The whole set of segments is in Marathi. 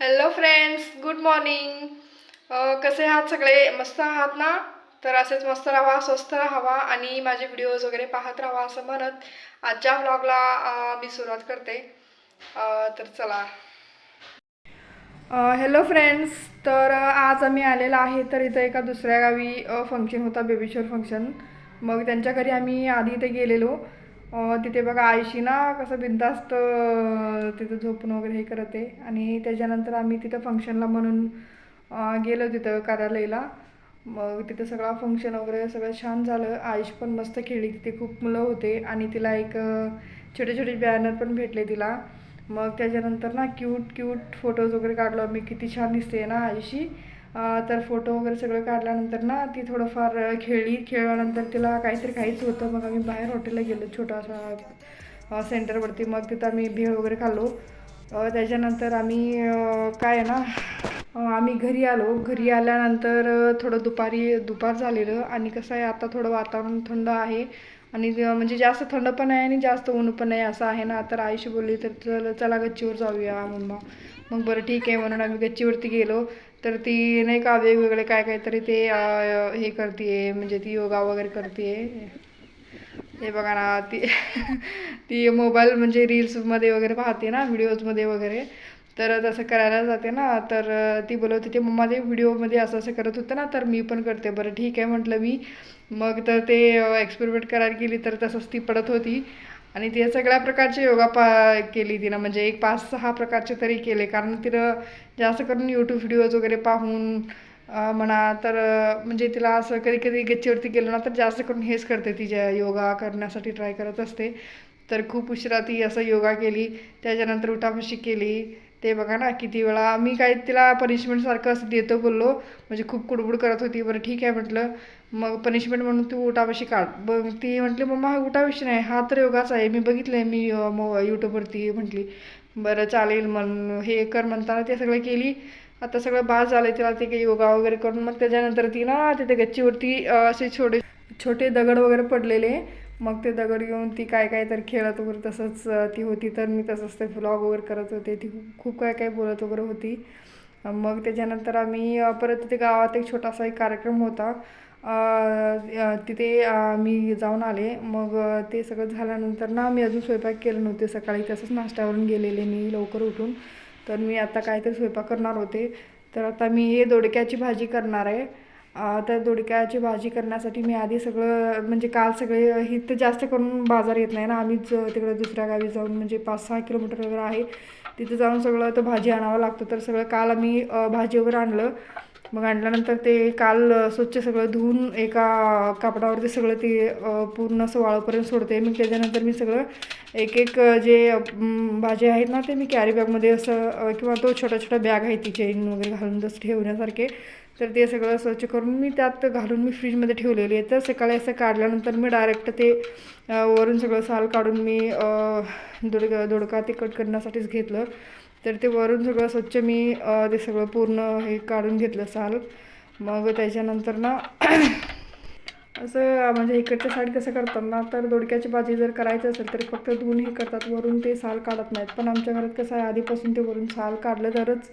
हॅलो फ्रेंड्स गुड मॉर्निंग कसे आहात सगळे? मस्त आहात ना? तर असेच मस्त राहा स्वस्त राहावा आणि माझे व्हिडिओज वगैरे पाहत राहा असं म्हणत आजच्या व्लॉगला मी सुरुवात करते. तर चला. हॅलो फ्रेंड्स तर आज आम्ही आलेलो आहे तर इथं एका दुसऱ्या गावी फंक्शन होता बेबी शोर फंक्शन मग त्यांच्या घरी आम्ही आधी इथे गेलेलो. तिथे बघा आयशी ना कसं बिंदास्त तिथं झोपून वगैरे हे करत आहे. आणि त्याच्यानंतर आम्ही तिथं फंक्शनला म्हणून गेलो तिथं कार्यालयाला. मग तिथं सगळा फंक्शन वगैरे सगळं छान झालं. आयुष पण मस्त खेळली तिथे. खूप मुलं होते. आणि तिला एक छोटे छोटे बॅनर पण भेटले तिला. मग त्याच्यानंतर ना क्यूट क्यूट फोटोज वगैरे काढलो मी किती छान दिसते ना आयुषी तर फोटो वगैरे सगळं काढल्यानंतर ना ती थोडंफार खेळली. खेळल्यानंतर तिला काहीतरी काहीच होतं. मग आम्ही बाहेर हॉटेलला गेलो छोटासा सेंटरवरती. मग तिथं आम्ही भेळ वगैरे खाल्लो. त्याच्यानंतर आम्ही काय आहे ना आम्ही घरी आलो. घरी आल्यानंतर थोडं दुपारी दुपार झालेलं. आणि कसं आहे आता थोडं वातावरण थंड आहे. आणि म्हणजे जास्त थंड पण आहे आणि जास्त ऊन पण आहे असं आहे ना. तर आईशी बोलली तर चल चला गच्चीवर जाऊया मम्मा. मग बरं ठीक आहे म्हणून आम्ही गच्चीवरती गेलो. तर ती नाही का वेगवेगळे काय काहीतरी ते हे करते म्हणजे ती योगा वगैरे करते हे बघा ना ती ती मोबाईल म्हणजे रील्समध्ये वगैरे पाहते ना व्हिडिओजमध्ये वगैरे. तर तसं करायला जाते ना तर ती बोलवते होती मम्मा ते व्हिडिओमध्ये असं असं करत होतं ना तर मी पण करते. बरं ठीक आहे म्हटलं मी. मग तर ते एक्सपेरिमेंट करायला गेली तर तसंच ती पडत होती. आणि ते सगळ्या प्रकारचे योगा पा केली तिनं म्हणजे एक पाच सहा प्रकारचे तरी केले. कारण तिनं जास्त करून यूट्यूब व्हिडिओज वगैरे पाहून म्हणा तर म्हणजे तिला असं कधी कधी गच्चीवरती गेलो ना तर जास्त करून हेच करते तिच्या योगा करण्यासाठी ट्राय करत असते. तर खूप उशिरा ती असं योगा केली. त्याच्यानंतर उठाबशी केली. ते बघा ना किती वेळा मी काय तिला पनिशमेंटसारखं असं देतो बोललो. म्हणजे खूप कुडबुड करत होती. बरं ठीक आहे म्हटलं. मग पनिशमेंट म्हणून तू उठाबशी काढ. मग ती म्हटली मम्मा हा उठाबशी नाही. हा तर योगाच आहे. मी बघितलं आहे मी मो यूट्यूबवरती म्हटली. बरं चालेल मग हे कर म्हणताना ते सगळं केली. आता सगळं बास झालं तिला ते काही योगा वगैरे करून मग त्याच्यानंतर ती ना तिथे गच्चीवरती असे छोटे छोटे दगड वगैरे पडलेले. मग ते दगड घेऊन ती काय काय तर खेळत वगैरे तसंच ती होती. तर मी तसंच ते व्लॉग वगैरे करत होते. ती खूप काय काय बोलत वगैरे होती. मग त्याच्यानंतर आम्ही परत तिथे गावात एक छोटासा एक कार्यक्रम होता. तिथे मी जाऊन आले. मग ते सगळं झाल्यानंतर ना मी अजून स्वयंपाक केलं नव्हते सकाळी. तसंच नाश्त्यावरून गेलेले मी लवकर उठून. तर मी आता काहीतरी स्वयंपाक करणार होते. तर आता मी हे दोडक्याची भाजी करणार आहे. तर दोडक्याची भाजी करण्यासाठी मी आधी सगळं म्हणजे काल सगळे इथं जास्त करून बाजार येत नाही ना. आम्हीच तिकडे दुसऱ्या गावी जाऊन म्हणजे पाच सहा किलोमीटर वगैरे आहे. तिथे जाऊन सगळं तर भाजी आणावं लागतं. तर सगळं काल आम्ही भाजी वगैरे आणलं. मग आणल्यानंतर ते काल स्वच्छ सगळं धुवून एका कापडावरती सगळं ते पूर्ण असं वाळूपर्यंत सोडते. मग त्याच्यानंतर मी सगळं एक एक जे भाज्या आहेत ना ते मी कॅरी बॅगमध्ये असं किंवा तो छोटा छोटा बॅग आहे ती चेन वगैरे घालून जसं ठेवण्यासारखे तर ते सगळं स्वच्छ करून मी त्यात घालून मी फ्रीजमध्ये ठेवलेली आहे. तर सकाळी असं काढल्यानंतर मी डायरेक्ट ते वरून सगळं साल काढून मी अ, दोडका दोडका ते कट करण्यासाठीच घेतलं. तर ते वरून सगळं स्वच्छ मी ते सगळं पूर्ण हे काढून घेतलं साल. मग त्याच्यानंतर ना असं म्हणजे इकडच्या साईड कसं करतात ना तर दोडक्याची भाजी जर करायचं असेल तर फक्त धुवून हे करतात. वरून ते साल काढत नाहीत. पण आमच्या घरात कसं आहे आधीपासून ते वरून साल काढलं तरच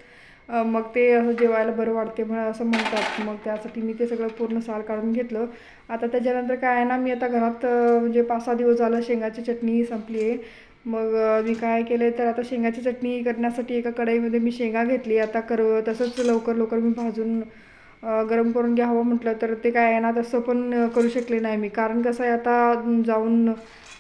मग ते असं जेवायला बरं वाटते म्हण असं म्हणतात. मग त्यासाठी मी ते सगळं पूर्ण साल काढून घेतलं. आता त्याच्यानंतर काय आहे ना मी आता घरात म्हणजे पाच सहा दिवस झालं शेंगाची चटणी संपली आहे. मग मी काय केलं तर आता शेंगाची चटणी करण्यासाठी एका कढईमध्ये मी शेंगा घेतली. आता कर तसंच लवकर लवकर मी भाजून गरम करून घ्यावं म्हटलं तर ते काय आहे ना तसं पण करू शकले नाही मी. कारण कसं आहे आता जाऊन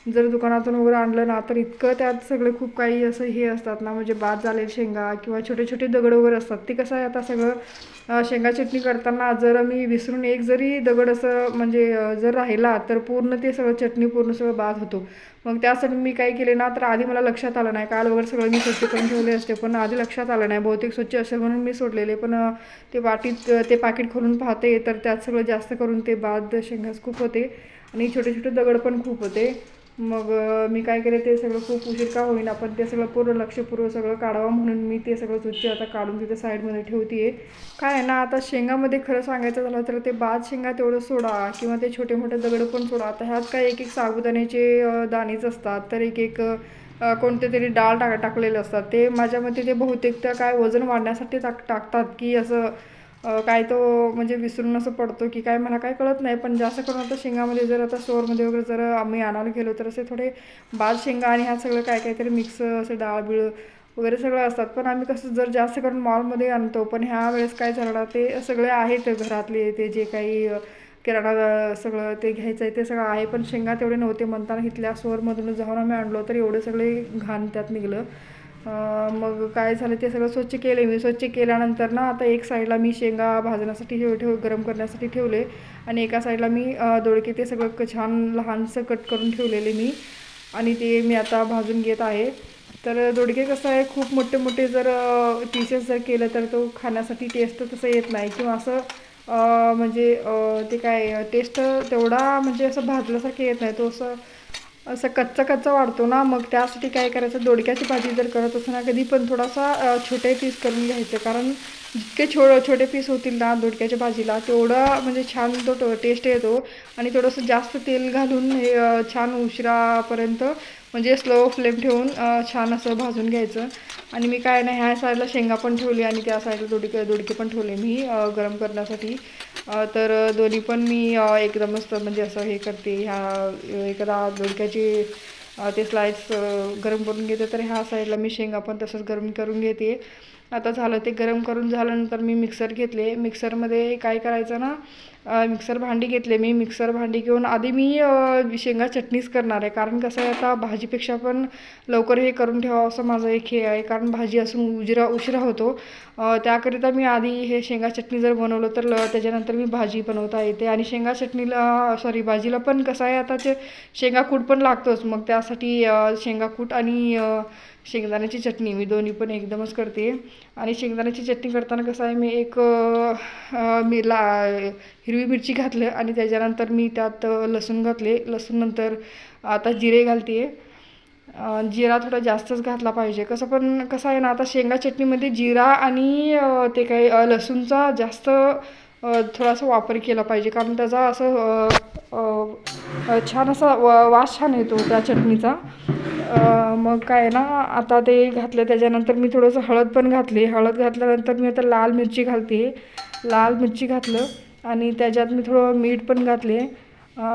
जर दुकानातून वगैरे आणलं ना तर इतकं त्यात सगळे खूप काही असं हे असतात ना म्हणजे बाद झालेले शेंगा किंवा छोटे छोटे दगड वगैरे असतात ते कसं आहे आता सगळं शेंगा चटणी करताना जर मी विसरून एक जरी दगड असं म्हणजे जर राहिला तर पूर्ण ते सगळं चटणी पूर्ण सगळं बाद होतो. मग त्यासाठी मी काय केले ना तर आधी मला लक्षात आलं नाही काल वगैरे सगळं मी स्वच्छ करून ठेवले असते पण आधी लक्षात आलं नाही बहुतेक स्वच्छ असेल म्हणून मी सोडलेले पण ते वाटीत ते पाकिट खोलून पाहते तर त्यात सगळं जास्त करून ते बाद शेंगाच खूप होते आणि छोटे छोटे दगड पण खूप होते. मग मी काय केलं ते सगळं खूप उशीर का होईना पण ते सगळं पूर्ण लक्षपूर्वक सगळं काढावं म्हणून मी ते सगळं चुच्चे आता काढून तिथे साईडमध्ये ठेवते आहे काय आहे ना आता शेंगामध्ये खरं सांगायचं झालं तर ते बाद शेंगा तेवढं सोडा किंवा ते छोटे मोठे दगड पण सोडा. आता ह्यात काय एक एक साबुदाण्याचे दाणेच असतात तर एक एक कोणते तरी डाळ टाक टाकलेले असतात. ते माझ्या मते ते बहुतेक त्या काय वजन वाढण्यासाठी टाक टाकतात की असं काय तो म्हणजे विसरून असं पडतो की काय मला काय कळत नाही. पण जास्त करून आता शेंगामध्ये जर आता स्टोअरमध्ये वगैरे जर आम्ही आणायला गेलो तर असे थोडे बाद शेंगा आणि ह्या सगळं काय काहीतरी मिक्स असे डाळ बिळ वगैरे सगळं असतात. पण आम्ही कसं जर जास्त करून मॉलमध्ये आणतो पण ह्या वेळेस काय झालं ना ते सगळे आहेत घरातले ते जे काही किराणा सगळं ते घ्यायचं आहे ते सगळं आहे. पण शेंगा तेवढे नव्हते म्हणताना इथल्या स्टोअरमधून जाऊन आम्ही आणलो तर एवढे सगळे घाण त्यात निघलं. मग काय झालं ते सगळं स्वच्छ केले मी स्वच्छ केल्यानंतर ना आता एक साईडला मी शेंगा भाजण्यासाठी ठेव ठेव गरम करण्यासाठी ठेवले. आणि एका साईडला मी दोडके ते सगळं क- छान लहानसं कट करून ठेवलेले मी. आणि ते मी आता भाजून घेत आहे. तर दोडके कसं आहे खूप मोठे मोठे जर पीसेस जर केलं तर तो खाण्यासाठी टेस्ट तसं येत नाही. किंवा असं म्हणजे ते काय टेस्ट तेवढा म्हणजे असं भाजल्यासारखं येत नाही. तो असं असं कच्चा कच्चा वाढतो ना मग त्यासाठी काय करायचं? दोडक्याची भाजी जर करत असताना कधी पण थोडासा छोटे पीस करून घ्यायचं. कारण जितके छो छोटे पीस होतील ना दोडक्याच्या भाजीला तेवढं म्हणजे छान तो टेस्ट येतो. आणि थोडंसं जास्त तेल घालून हे छान उशिरापर्यंत म्हणजे स्लो फ्लेम ठेवून छान असं भाजून घ्यायचं. आणि मी काय नाही ह्या साईडला शेंगा पण ठेवली आणि त्या साईडला दोडके दोडके पण ठेवले मी गरम करण्यासाठी. तर दोन्ही पण मी एकदम एकदमच म्हणजे असं हे करते. ह्या एखादा दोडक्याची ते स्लाइस गरम करून घेते तर ह्या साईडला मी शेंगा पण तसंच गरम करून घेते. आता झालं ते गरम करून झाल्यानंतर मी मिक्सर घेतले. मिक्सरमध्ये काय करायचं ना मिक्सर भांडी घेतले मी. मिक्सर भांडी घेऊन आधी मी शेंगा चटणीच करणार आहे. कारण कसं आहे आता भाजीपेक्षा पण लवकर हे करून ठेवावं असं माझं एक हे आहे. कारण भाजी असून उजिरा उशिरा होतो. त्याकरिता मी आधी हे शेंगा चटणी जर बनवलं तर ल त्याच्यानंतर मी भाजी बनवता येते. आणि शेंगा चटणीला सॉरी भाजीला पण कसं आहे आता ते शेंगा कूट पण लागतोच. मग त्यासाठी शेंगा कूट आणि शेंगदाण्याची चटणी मी दोन्ही पण एकदमच करते. आणि शेंगदाण्याची चटणी करताना कसं आहे मी एक मी ला हिरवी मिरची घातलं आणि त्याच्यानंतर मी त्यात लसूण घातले. लसूण नंतर आता जिरे घालते आहे जिरा थोडा जास्तच घातला पाहिजे. कसं पण कसं आहे ना आता शेंगा चटणीमध्ये जिरा आणि ते काही लसूणचा जास्त थोडासा वापर केला पाहिजे. कारण त्याचा असं छान असा वा वास छान येतो त्या चटणीचा. मग काय ना आता ते घातलं. त्याच्यानंतर मी थोडंसं हळद पण घातली. हळद घातल्यानंतर मी आता लाल मिरची घालते लाल मिरची घातलं. आणि त्याच्यात मी थोडं मीठ पण घातले.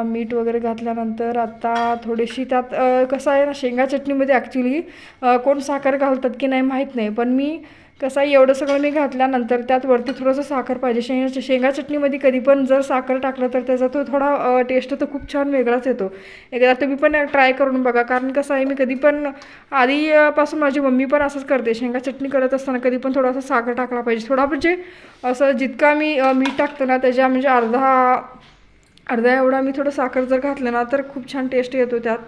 मीठ वगैरे घातल्यानंतर आता थोडीशी त्यात कसं आहे ना शेंगा चटणीमध्ये ॲक्च्युली कोण साखर घालतात की नाही माहीत नाही. पण मी कसं आहे एवढं सगळं मी घातल्यानंतर त्यात वरती थोडंसं साखर पाहिजे. शेंगा शेंगा चटणीमध्ये कधी पण जर साखर टाकलं तर त्याचा तो थोडा टेस्ट तर खूप छान वेगळाच येतो. एकदा तुम्ही पण ट्राय करून बघा. कारण कसं आहे मी कधी पण आधीपासून माझी मम्मी पण असंच करते. शेंगा चटणी करत असताना कधी पण थोडासा साखर टाकला पाहिजे. थोडा म्हणजे असं जितका मी मीठ टाकतो ना त्याच्या म्हणजे अर्धा अर्धा एवढा मी थोडं साखर जर घातलं ना तर खूप छान टेस्ट येतो त्यात.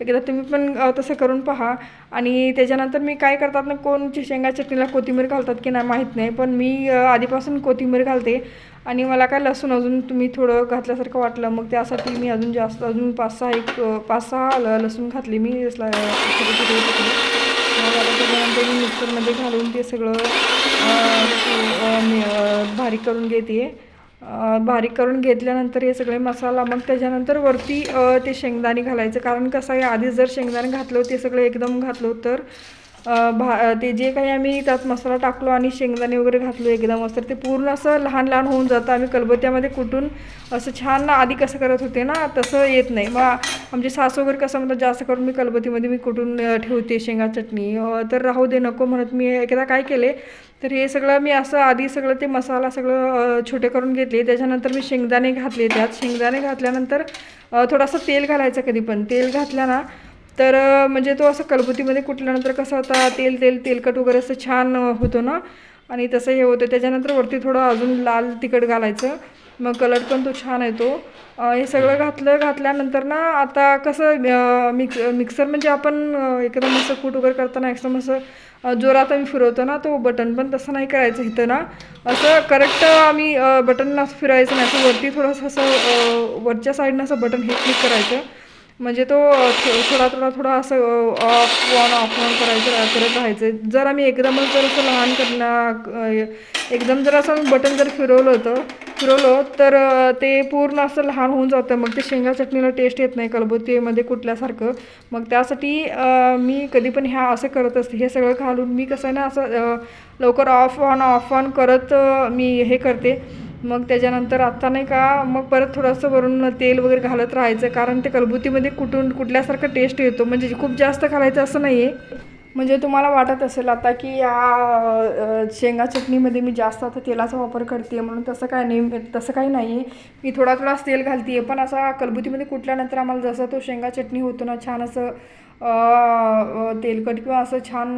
एकदा तुम्ही पण तसं करून पहा. आणि त्याच्यानंतर मी काय करतात ना कोण शेंगा चटणीला कोथिंबीर घालतात की नाही माहीत नाही पण मी आधीपासून कोथिंबीर घालते. आणि मला काय लसूण अजून तुम्ही थोडं घातल्यासारखं वाटलं मग त्यासाठी मी अजून जास्त अजून पाच सहा एक पाच सहा ल लसूण घातली मी. त्याच्यानंतर मी मिक्सरमध्ये घालून ते सगळं बारीक करून घेते. बारीक करून घेतल्यानंतर हे सगळे मसाला मग त्याच्यानंतर वरती ते शेंगदाणे घालायचं. कारण कसं आहे आधीच जर शेंगदाणे घातलं ते सगळं एकदम घातलं तर भा ते जे काही आम्ही त्यात मसाला टाकलो आणि शेंगदाणे वगैरे घातलो एकदम तर ते पूर्ण असं लहान लहान होऊन जातं. आम्ही कलबत्यामध्ये कुटून असं छान आधी कसं करत होते ना तसं येत नाही. मग आमचे सासू वगैरे कसं म्हणतात जास्त करून मी कलबतीमध्ये मी कुटून ठेवते शेंगा चटणी? तर राहू दे नको म्हणत मी एकदा काय केले तर हे सगळं मी असं आधी सगळं ते मसाला सगळं छोटे करून घेतले. त्याच्यानंतर मी शेंगदाणे घातले त्यात. शेंगदाणे घातल्यानंतर थोडंसं तेल घालायचं कधी पण. तेल घातल्या ना तर म्हणजे तो असं कलबुतीमध्ये कुटल्यानंतर कसं आता तेल तेल तेलकट वगैरे असं छान होतो होतं ना? आणि तसं हे होतं. त्याच्यानंतर वरती थोडं अजून लाल तिखट घालायचं. मग कलर पण तो छान येतो. हे सगळं घातलं घातल्यानंतर ना आता कसं मिक्स मिक्सर म्हणजे आपण एकदम असं कूट वगैरे करताना एकदम असं जोरात आम्ही फिरवतो ना तो बटन पण तसं नाही करायचं इथं ना. असं करेक्ट आम्ही बटन असं फिरायचं नाही. असं वरती थोडंसं असं वरच्या साईडनं असं बटन हे क्लिक करायचं. म्हणजे तो थोडा थोडा थोडा असं ऑफ ऑन ऑफ ऑन करायचं करत राहायचं. जर आम्ही एकदमच जर असं लहान करणं एकदम जर असं बटन जर फिरवलं होतं फिरवलं तर ते पूर्ण असं लहान होऊन जातं. मग ते शेंगा चटणीला टेस्ट येत नाही कलबुतीमध्ये कुठल्यासारखं. मग त्यासाठी मी कधी पण ह्या असं करत असते. हे सगळं घालून मी कसं आहे ना असं लवकर ऑफ ऑन ऑफ ऑन करत मी हे करते. मग त्याच्यानंतर आत्ता नाही का मग परत थोडंसं वरून तेल वगैरे घालत राहायचं कारण ते कलबुतीमध्ये कुठून कुठल्यासारखं टेस्ट येतो. म्हणजे खूप जास्त घालायचं असं नाही आहे म्हणजे तुम्हाला वाटत असेल आता की या शेंगा चटणीमध्ये मी जास्त आता तेलाचा वापर करते म्हणून तसं काय नाही तसं काही नाही आहे मी थोडा थोडाच तेल घालते पण असा कलबुतीमध्ये कुटल्यानंतर आम्हाला जसं तो शेंगा चटणी होतो ना छान असं तेलकट किंवा असं छान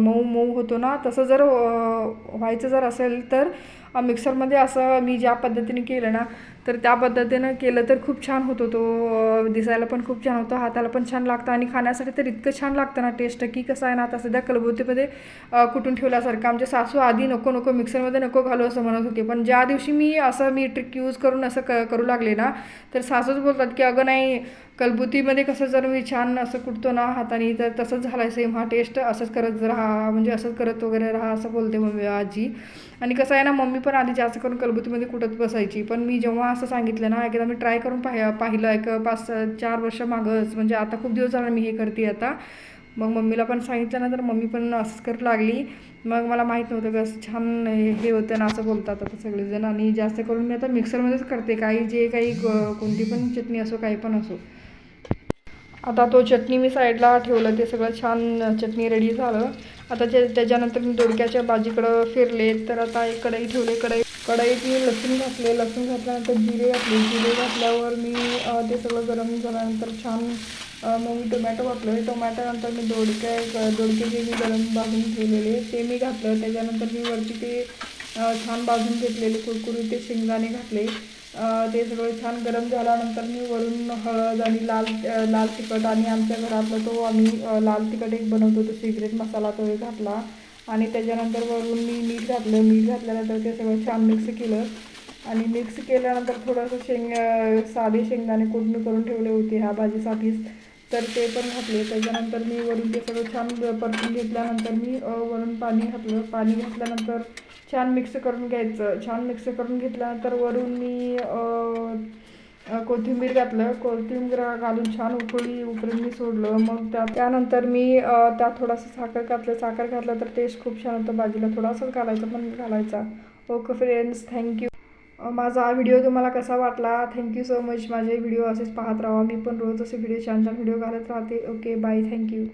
मऊ मऊ होतो ना तसं जर व्हायचं जर असेल तर मिक्सरमध्ये असं मी ज्या पद्धतीने केलं ना तर त्या पद्धतीनं केलं तर खूप छान होतो तो दिसायला पण खूप छान होतो हाताला पण छान लागतं आणि खाण्यासाठी तर इतकं छान लागतं ना टेस्ट की कसं आहे ना आता सध्या कलबुतीमध्ये कुठून कुटून ठेवल्यासारखं आमचे सासू आधी नको नको मिक्सरमध्ये नको घालू असं म्हणत होते. पण ज्या दिवशी मी असं मी ट्रिक यूज करून असं क करू लागले ना तर सासूच बोलतात की अगं नाही कलबुतीमध्ये कसं जर मी छान असं कुटतो ना हाताने तर तसंच झालं सेम हा टेस्ट असंच करत राहा म्हणजे असंच करत वगैरे राहा असं बोलते मम्मी आजी. आणि कसं आहे ना मम्मी पण आधी जास्त करून कलबुतीमध्ये कुटत बसायची. पण मी जेव्हा असं सांगितलं ना एकदा मी ट्राय करून पाहि पाहिलं एक पाच चार वर्ष मागंच म्हणजे आता खूप दिवस झाला मी हे करते आता. मग मम्मीला पण सांगितलं ना तर मम्मी पण असंच करू लागली. मग मला माहीत नव्हतं की असं छान हे हे होतं ना असं बोलतात आता सगळेजण. आणि जास्त करून मी आता मिक्सरमध्येच करते. काही जे काही कोणती पण चटणी असो काही पण असो. आता तो चटणी मी साईडला ठेवलं ते सगळं छान चटणी रेडी झालं. आता ते त्याच्यानंतर मी दोडक्याच्या भाजीकडं फिरले तर आता एक कढई ठेवले कढई कढईत मी लसूण घातले. लसूण घातल्यानंतर जिरे घातले. जिरे घातल्यावर मी ते सगळं गरम झाल्यानंतर छान मग मी टोमॅटो घातलं. टोमॅटोनंतर मी दोडक्या दोडके जे मी गरम भाजून ठेवलेले ते मी घातलं. त्याच्यानंतर मी वरती ते छान भाजून घेतलेले कुरकुरी ते शेंगदाणे घातले. ते सगळं छान गरम झाल्यानंतर मी वरून हळद आणि लाल लाल तिखट आणि आमच्या घरातला तो आम्ही लाल तिखट एक बनवतो तो सिगरेट मसाला तो एक घातला. आणि त्याच्यानंतर वरून मी मीठ घातलं. मीठ घातल्यानंतर ते सगळं छान मिक्स केलं. आणि मिक्स केल्यानंतर थोडंसं शेंग साधे शेंगदाणे कुटणी करून ठेवले होते ह्या भाजीसाठीच. तर ते पण घातले. त्याच्यानंतर मी वरून ते सगळं छान परतून घेतल्यानंतर मी वरून पाणी घातलं. पाणी घातल्यानंतर छान मिक्स करून घ्यायचं. छान मिक्स करून घेतल्यानंतर वरून मी कोथिंबीर घातलं. कोथिंबीर घालून छान उकळी उकळून मी सोडलं. मग त्या त्यानंतर मी त्यात थोडंसं साखर घातलं. साखर घातलं तर टेस्ट खूप छान होतं. भाजीला थोडासाच घालायचा पण घालायचा. ओके फ्रेंड्स थँक्यू माझा व्हिडिओ तुम्हाला कसा वाटला? थँक्यू सो मच माझे व्हिडिओ असेच पाहत राहा. मी पण रोज असे व्हिडिओ छान छान व्हिडिओ घालत राहते. Okay bye thank you